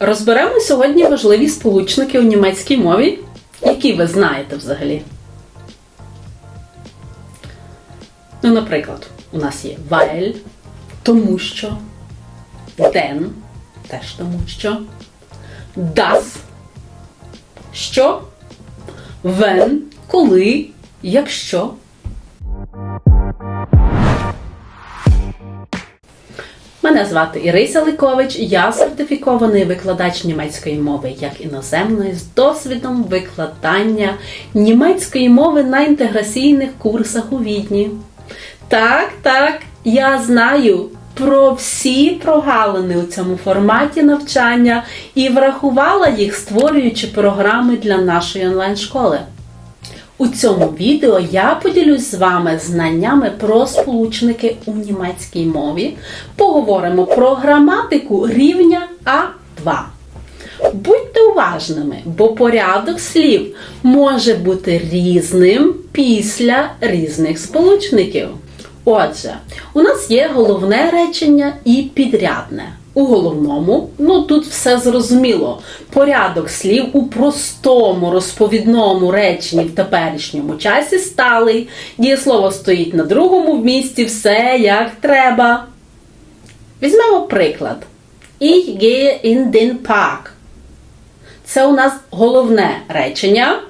Розберемо сьогодні важливі сполучники у німецькій мові, які ви знаєте взагалі. Ну, наприклад, у нас є weil, тому що, den, теж тому що, das, що, when, коли, якщо. Мене звати Ірися Ликович, я сертифікований викладач німецької мови як іноземної з досвідом викладання німецької мови на інтеграційних курсах у Відні. Так, так, я знаю про всі прогалини у цьому форматі навчання і врахувала їх, створюючи програми для нашої онлайн-школи. У цьому відео я поділюсь з вами знаннями про сполучники у німецькій мові. Поговоримо про граматику рівня А2. Будьте уважними, бо порядок слів може бути різним після різних сполучників. Отже, у нас є головне речення і підрядне. У головному, ну тут все зрозуміло. Порядок слів у простому розповідному реченні в теперішньому часі сталий. Дієслово стоїть на другому місці, все як треба. Візьмемо приклад. Ich gehe in den Park. Це у нас головне речення.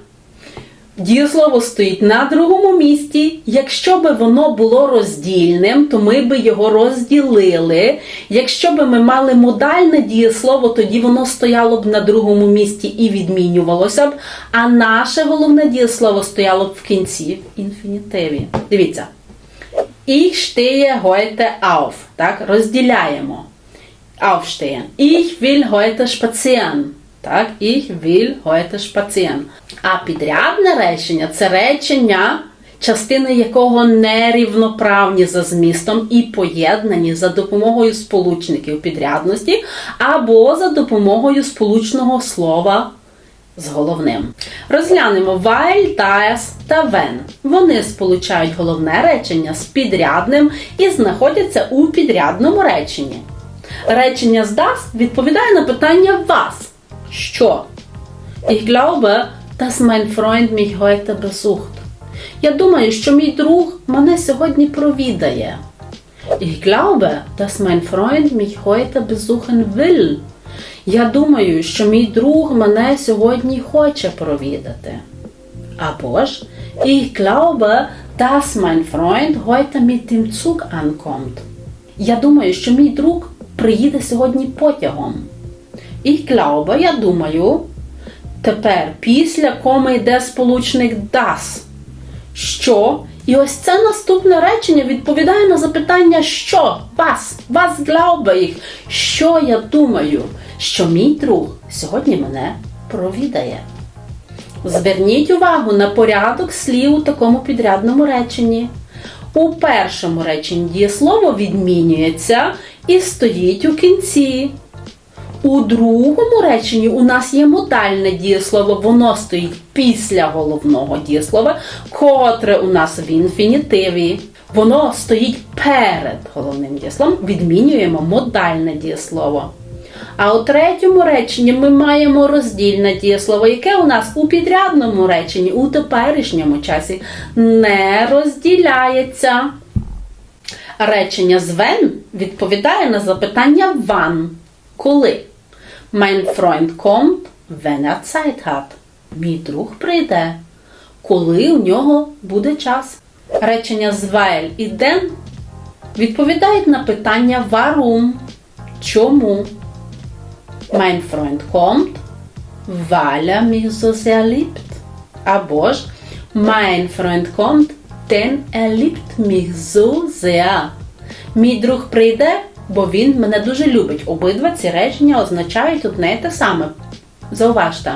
Дієслово стоїть на другому місці. Якщо би воно було роздільним, то ми би його розділили. Якщо би ми мали модальне дієслово, тоді воно стояло б на другому місці і відмінювалося б. А наше головне дієслово стояло б в кінці в інфінітиві. Дивіться. Ich stehe heute auf. Так, розділяємо. Aufstehen. Ich will heute spazieren. Так, ich will heute spazieren. А підрядне речення це речення, частини якого нерівноправні за змістом і поєднані за допомогою сполучників підрядності або за допомогою сполучного слова з головним. Розглянемо while, das та when. Вони сполучають головне речення з підрядним і знаходяться у підрядному реченні. Речення з das відповідає на питання вас. Що? Ich glaube, dass mein Freund mich heute besucht. Я думаю, що мій друг мене сьогодні провідає. Ich glaube, dass mein Freund mich heute besuchen will. Я думаю, що мій друг мене сьогодні хоче провідати. Або ж Ich glaube, dass mein Freund heute mit dem Zug ankommt. Я думаю, що мій друг приїде сьогодні потягом. Ich glaube, я думаю. Тепер після коми йде сполучник das. Що? І ось це наступне речення відповідає на запитання що? Вас, вас glaube ich. Що я думаю? Що мій друг сьогодні мене провідає. Зверніть увагу на порядок слів у такому підрядному реченні. У першому реченні дієслово відмінюється і стоїть у кінці. У другому реченні у нас є модальне дієслово, воно стоїть після головного дієслова, котре у нас в інфінітиві. Воно стоїть перед головним дієсловом, відмінюємо модальне дієслово. А у третьому реченні ми маємо роздільне дієслово, яке у нас у підрядному реченні, у теперішньому часі не розділяється. Речення з when відповідає на запитання wann. Коли? Mein Freund kommt, wenn er Zeit hat. Мій друг прийде, коли у нього буде час. Речення з weil і den відповідають на питання warum. Чому? Mein Freund kommt, weil er mich so sehr liebt. Або ж Mein Freund kommt, denn er liebt mich so sehr. Мій друг прийде, бо він мене дуже любить. Обидва ці речення означають одне і те саме. Зауважте.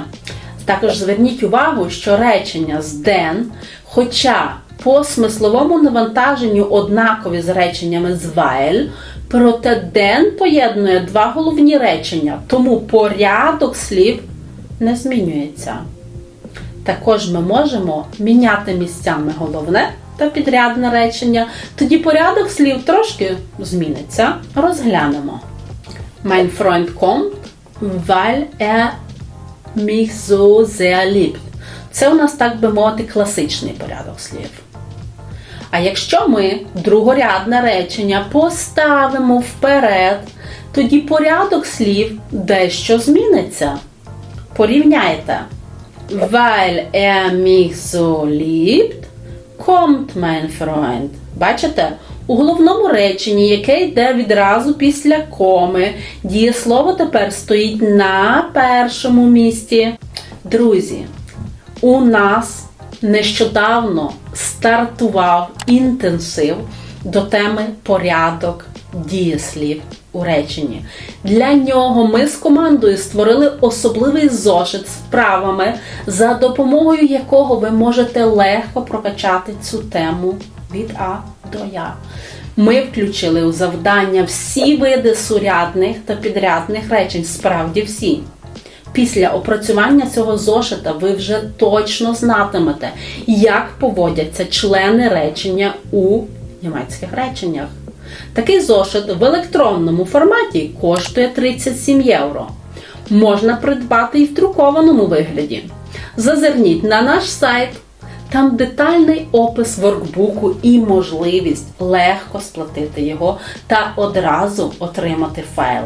Також зверніть увагу, що речення з den, хоча по смисловому навантаженню однакові з реченнями з while, проте den поєднує два головні речення, тому порядок слів не змінюється. Також ми можемо міняти місцями головне та підрядне речення, тоді порядок слів трошки зміниться. Розглянемо. Mein Freund kommt, weil er mich so sehr liebt. Це у нас, так би мовити, класичний порядок слів. А якщо ми другорядне речення поставимо вперед, тоді порядок слів дещо зміниться. Порівняйте. Weil er mich so liebt, kommt mein Freund. Бачите? У головному реченні, яке йде відразу після коми, дієслово тепер стоїть на першому місці. Друзі, у нас нещодавно стартував інтенсив до теми порядок дієслів у реченні. Для нього ми з командою створили особливий зошит з вправами, за допомогою якого ви можете легко прокачати цю тему від А до Я. Ми включили у завдання всі види сурядних та підрядних речень, справді всі. Після опрацювання цього зошита ви вже точно знатимете, як поводяться члени речення у німецьких реченнях. Такий зошит в електронному форматі коштує 37 євро. Можна придбати і в друкованому вигляді. Зазирніть на наш сайт. Там детальний опис воркбуку і можливість легко сплатити його та одразу отримати файл.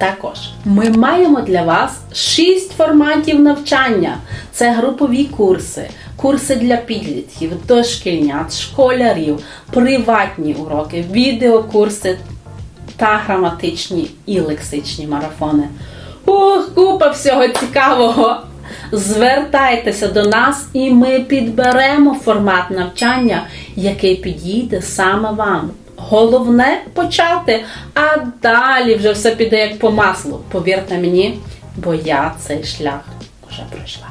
Також ми маємо для вас 6 форматів навчання. Це групові курси, курси для підлітків, дошкільнят, школярів, приватні уроки, відеокурси та граматичні і лексичні марафони. Ух, купа всього цікавого! Звертайтеся до нас і ми підберемо формат навчання, який підійде саме вам. Головне почати, а далі вже все піде як по маслу. Повірте мені, бо я цей шлях вже пройшла.